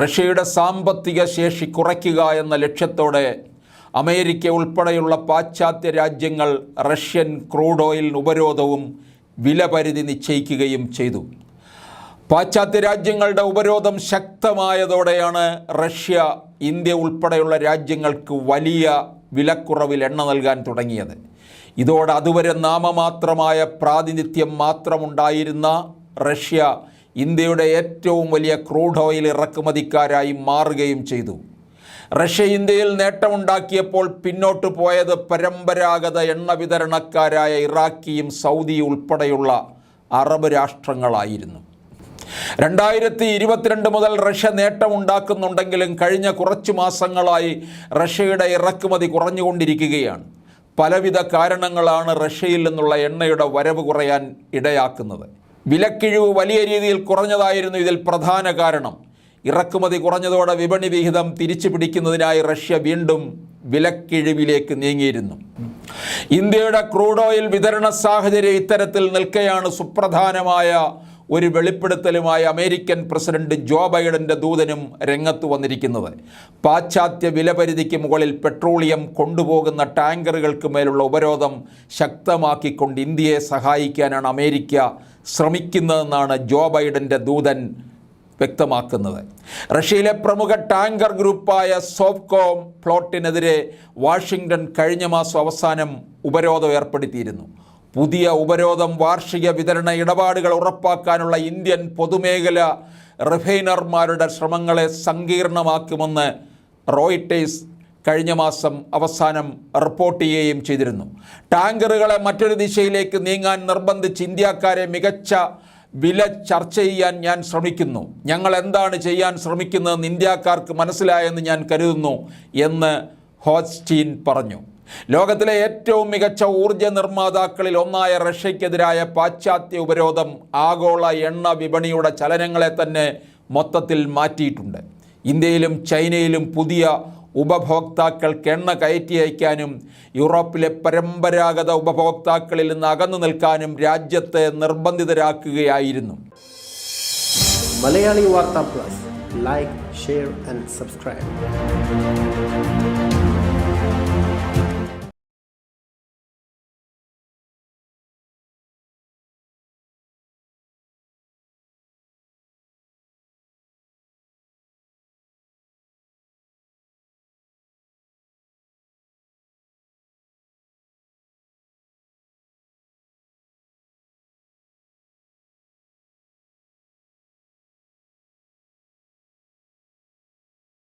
റഷ്യയുടെ സാമ്പത്തിക ശേഷി കുറയ്ക്കുക എന്ന ലക്ഷ്യത്തോടെ അമേരിക്ക ഉൾപ്പെടെയുള്ള പാശ്ചാത്യ രാജ്യങ്ങൾ റഷ്യൻ ക്രൂഡ് ഓയിലിന് ഉപരോധവും വിലപരിധി നിശ്ചയിക്കുകയും ചെയ്തു. പാശ്ചാത്യ രാജ്യങ്ങളുടെ ഉപരോധം ശക്തമായതോടെയാണ് റഷ്യ ഇന്ത്യ ഉൾപ്പെടെയുള്ള രാജ്യങ്ങൾക്ക് വലിയ വിലക്കുറവിൽ എണ്ണ നൽകാൻ തുടങ്ങിയത്. ഇതോടെ അതുവരെ നാമമാത്രമായ പ്രാതിനിധ്യം മാത്രമുണ്ടായിരുന്ന റഷ്യ ഇന്ത്യയുടെ ഏറ്റവും വലിയ ക്രൂഡ് ഓയിൽ ഇറക്കുമതിക്കാരായി മാറുകയും ചെയ്തു. റഷ്യ ഇന്ത്യയിൽ നേട്ടമുണ്ടാക്കിയപ്പോൾ പിന്നോട്ട് പോയത് പരമ്പരാഗത എണ്ണ വിതരണക്കാരായ ഇറാഖിയും സൗദി ഉൾപ്പെടെയുള്ള അറബ് രാഷ്ട്രങ്ങളായിരുന്നു. രണ്ടായിരത്തി ഇരുപത്തിരണ്ട് മുതൽ റഷ്യ നേട്ടമുണ്ടാക്കുന്നുണ്ടെങ്കിലും കഴിഞ്ഞ കുറച്ച് മാസങ്ങളായി റഷ്യയുടെ ഇറക്കുമതി കുറഞ്ഞുകൊണ്ടിരിക്കുകയാണ്. പലവിധ കാരണങ്ങളാണ് റഷ്യയിൽ നിന്നുള്ള എണ്ണയുടെ വരവ് കുറയാൻ ഇടയാക്കുന്നത്. വിലക്കിഴിവ് വലിയ രീതിയിൽ കുറഞ്ഞതായിരുന്നു ഇതിൽ പ്രധാന കാരണം. ഇറക്കുമതി കുറഞ്ഞതോടെ വിപണി വിഹിതം തിരിച്ചു പിടിക്കുന്നതിനായി റഷ്യ വീണ്ടും വിലക്കിഴിവിലേക്ക് നീങ്ങിയിരുന്നു. ഇന്ത്യയുടെ ക്രൂഡ് ഓയിൽ വിതരണ സാഹചര്യം ഇത്തരത്തിൽ നിൽക്കെയാണ് സുപ്രധാനമായ ഒരു വെളിപ്പെടുത്തലുമായി അമേരിക്കൻ പ്രസിഡന്റ് ജോ ബൈഡന്റെ ദൂതനും രംഗത്ത് വന്നിരിക്കുന്നത്. പാശ്ചാത്യ വിലപരിധിക്ക് മുകളിൽ പെട്രോളിയം കൊണ്ടുപോകുന്ന ടാങ്കറുകൾക്ക് മേലുള്ള ഉപരോധം ശക്തമാക്കിക്കൊണ്ട് ഇന്ത്യയെ സഹായിക്കാനാണ് അമേരിക്ക ശ്രമിക്കുന്നതെന്നാണ് ജോ ബൈഡന്റെ ദൂതൻ വ്യക്തമാക്കുന്നത്. റഷ്യയിലെ പ്രമുഖ ടാങ്കർ ഗ്രൂപ്പായ സോഫ്കോം ഫ്ലോട്ടിനെതിരെ വാഷിങ്ടൺ കഴിഞ്ഞ മാസം അവസാനം ഉപരോധം ഏർപ്പെടുത്തിയിരുന്നു. പുതിയ ഉപരോധം വാർഷിക വിതരണ ഇടപാടുകൾ ഉറപ്പാക്കാനുള്ള ഇന്ത്യൻ പൊതുമേഖല റിഫൈനർമാരുടെ ശ്രമങ്ങളെ സങ്കീർണമാക്കുമെന്ന് റോയിട്ടേഴ്സ് കഴിഞ്ഞ മാസം അവസാനം റിപ്പോർട്ട് ചെയ്യുകയും ചെയ്തിരുന്നു. ടാങ്കറുകളെ മറ്റൊരു ദിശയിലേക്ക് നീങ്ങാൻ നിർബന്ധിച്ച് ഇന്ത്യക്കാരെ മികച്ച വില ചർച്ച ചെയ്യാൻ ഞാൻ ശ്രമിക്കുന്നു. ഞങ്ങൾ എന്താണ് ചെയ്യാൻ ശ്രമിക്കുന്നതെന്ന് ഇന്ത്യക്കാർക്ക് മനസ്സിലായെന്ന് ഞാൻ കരുതുന്നു എന്ന് ഹോസ്റ്റീൻ പറഞ്ഞു. ലോകത്തിലെ ഏറ്റവും മികച്ച ഊർജ നിർമ്മാതാക്കളിൽ ഒന്നായ റഷ്യക്കെതിരായ പാശ്ചാത്യ ഉപരോധം ആഗോള എണ്ണ വിപണിയുടെ ചലനങ്ങളെ തന്നെ മൊത്തത്തിൽ മാറ്റിയിട്ടുണ്ട്. ഇന്ത്യയിലും ചൈനയിലും പുതിയ ഉപഭോക്താക്കൾക്ക് എണ്ണ കയറ്റി അയക്കാനും യൂറോപ്പിലെ പരമ്പരാഗത ഉപഭോക്താക്കളിൽ നിന്ന് അകന്നു നിൽക്കാനും രാജ്യത്തെ നിർബന്ധിതരാക്കുകയായിരുന്നു. Malayali Vartha plus. Like share and subscribe